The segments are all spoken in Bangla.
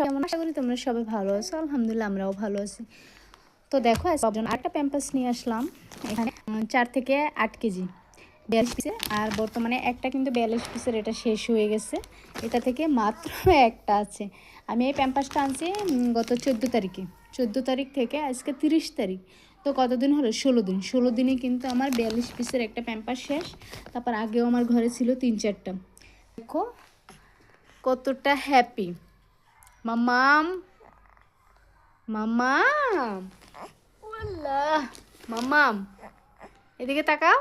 সবাই আশা করি তোমরা সবাই ভালো আছো। আলহামদুলিল্লাহ আমরাও ভালো আছি। তো দেখো সবজন আটটা প্যাম্পাস নিয়ে আসলাম। এখানে চার থেকে আট কেজি। বিয়াল্লিশ পিসে আর বর্তমানে একটা কিন্তু বিয়াল্লিশ পিসের এটা শেষ হয়ে গেছে। এটা থেকে মাত্র একটা আছে। আমি এই প্যাম্পাসটা আনছি গত চোদ্দ তারিখে। চোদ্দ তারিখ থেকে আজকে তিরিশ তারিখ। তো কতদিন হলো? ষোলো দিন। ষোলো দিনে কিন্তু আমার বিয়াল্লিশ পিসের একটা প্যাম্পাস শেষ। তারপর আগেও আমার ঘরে ছিল তিন চারটা। দেখো, কতটা হ্যাপি মামাম মামাম ওয়াল্লাহ মামাম এদিকে তাকাও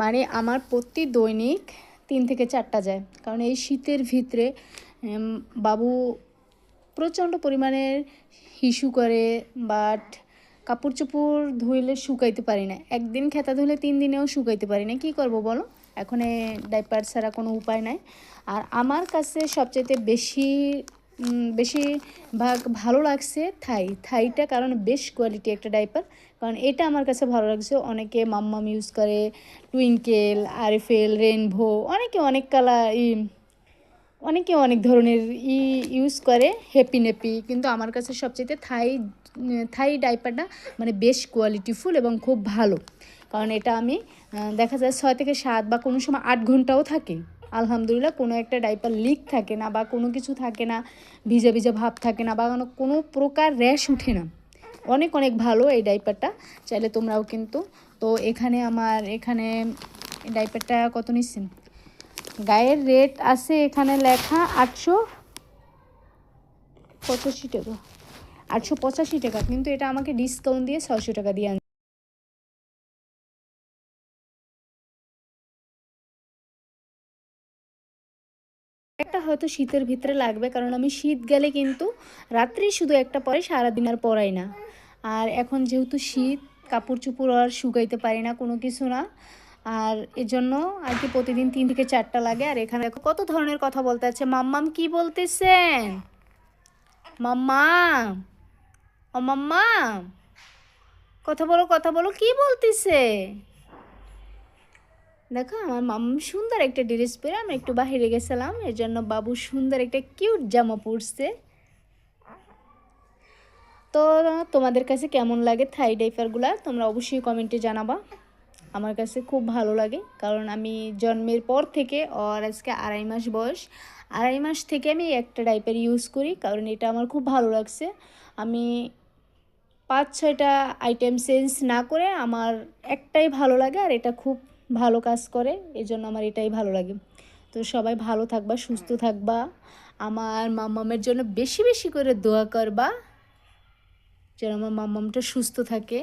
মানে আমার প্রতি দৈনিক তিন থেকে চারটা যায়। কারণ এই শীতের ভিতরে বাবু প্রচণ্ড পরিমাণে হিসু করে, বাট কাপড় চোপড় ধুইলে শুকাইতে পারি না। একদিন খেতা ধুলে তিন দিনেও শুকাইতে পারি না। কী করব বলো? এখন ডাইপার ছাড়া কোনো উপায় নাই। আর আমার কাছে সবচাইতে বেশি বেশি ভাগ ভালো লাগছে থাই। থাইটা কারণ বেশ কোয়ালিটি একটা ডাইপার কারণ এটা আমার কাছে ভালো লাগছে। অনেকে মাম্মাম ইউজ করে টুইঙ্কেল আরএফএল রেনভো অনেকে অনেক কালার ই, অনেকে অনেক ধরনের ই ইউজ করে হ্যাপি নেপি কিন্তু আমার কাছে সবচেয়ে থাই থাই ডাইপারটা মানে বেশ কোয়ালিটিফুল এবং খুব ভালো। কারণ এটা আমি দেখা যায় ছয় থেকে সাত বা কোনো সময় আট ঘন্টাও থাকে। আলহামদুলিল্লাহ, কোনো একটা ডাইপার লিক থাকে না বা কোনো কিছু থাকে না, ভিজা ভিজা ভাব থাকে না বা কোনো প্রকার র্যাশ উঠে না। অনেক অনেক ভালো এই ডাইপারটা চাইলে তোমরাও কিন্তু। তো এখানে আমার, এখানে ডাইপারটা কত নিচ্ছেন? গায়ের রেট আছে এখানে লেখা আটশো পঁচাশি টাকা। আটশো পঁচাশি টাকা, কিন্তু এটা আমাকে ডিসকাউন্ট দিয়ে ছশো টাকা দিয়ে একটা হয়তো শীতের ভিতরে লাগবে, কারণ আমি শীত গেলে কিন্তু রাত্রি শুধু একটা পরে, সারাদিন আর পরাই না। আর এখন যেহেতু শীত কাপড় চুপড় আর শুকাইতে পারি না কোনো কিছু না। আর এজন্য আর কি প্রতিদিন তিন থেকে চারটা লাগে। আর এখানে দেখো কত ধরনের কথা বলতে আছে। মাম্মাম কি বলতেছেন? মাম্মাম, ও মাম্মাম, কথা বলো কথা বলো, কি বলতেছে? দেখো, আমার মাম্মাম সুন্দর একটা ড্রেস পরে, আমি একটু বাহিরে গেছিলাম এর জন্য বাবু সুন্দর একটা কিউট জামা পরছে। তো, তোমাদের কাছে কেমন লাগে থাই ডাইপারগুলা তোমরা অবশ্যই কমেন্টে জানাবা। আমার কাছে খুব ভালো লাগে, কারণ আমি জন্মের পর থেকে আর আজকে আড়াই মাস বয়স, আড়াই মাস থেকে আমি একটা ডাইপার ইউজ করি, কারণ এটা আমার খুব ভালো লাগছে। আমি পাঁচ ছয়টা আইটেম চেঞ্জ না করে আমার একটাই ভালো লাগে, আর এটা খুব ভালো কাজ করে এই জন্য আমার এটাই ভালো লাগে। তো সবাই ভালো থাকবা, সুস্থ থাকবা। আমার মামামের জন্য বেশি বেশি করে দোয়া করবা। যেন আমার মাম্মামটা সুস্থ থাকে।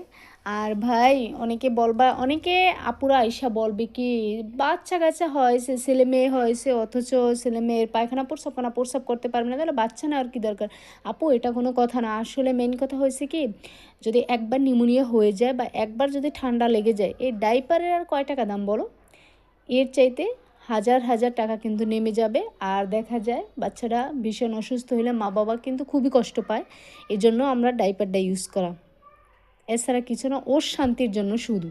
আর ভাই, অনেকে বলবা, অনেকে আপুরা আইসা বলবে কি বাচ্চা কাচ্চা হয়েছে, ছেলে মেয়ে হয়েছে, অথচ ছেলে মেয়ের পায়খানা প্রস্রাব না প্রস্রাব করতে পারবে না, তাহলে বাচ্চা নেওয়ার কী দরকার? আপু, এটা কোনো কথা না। আসলে মেন কথা হয়েছে কি, যদি একবার নিউমোনিয়া হয়ে যায় বা একবার যদি ঠান্ডা লেগে যায়, এই ডাইপারের আর কয় টাকা দাম বলো? এর চাইতে হাজার হাজার টাকা কিন্তু নেমে যাবে। আর দেখা যায় বাচ্চারা ভীষণ অসুস্থ হলে মা বাবা কিন্তু খুবই কষ্ট পায়। এই জন্য আমরা ডাইপারটা ইউজ করা। এছাড়া কিছু না, ওর শান্তির জন্য শুধু।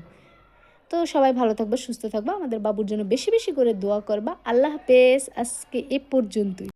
তো সবাই ভালো থাকবে, সুস্থ থাকবা। আমাদের বাবুর জন্য বেশি বেশি করে দোয়া করবা। আল্লাহ হাফেজ। আজকে এ পর্যন্তই।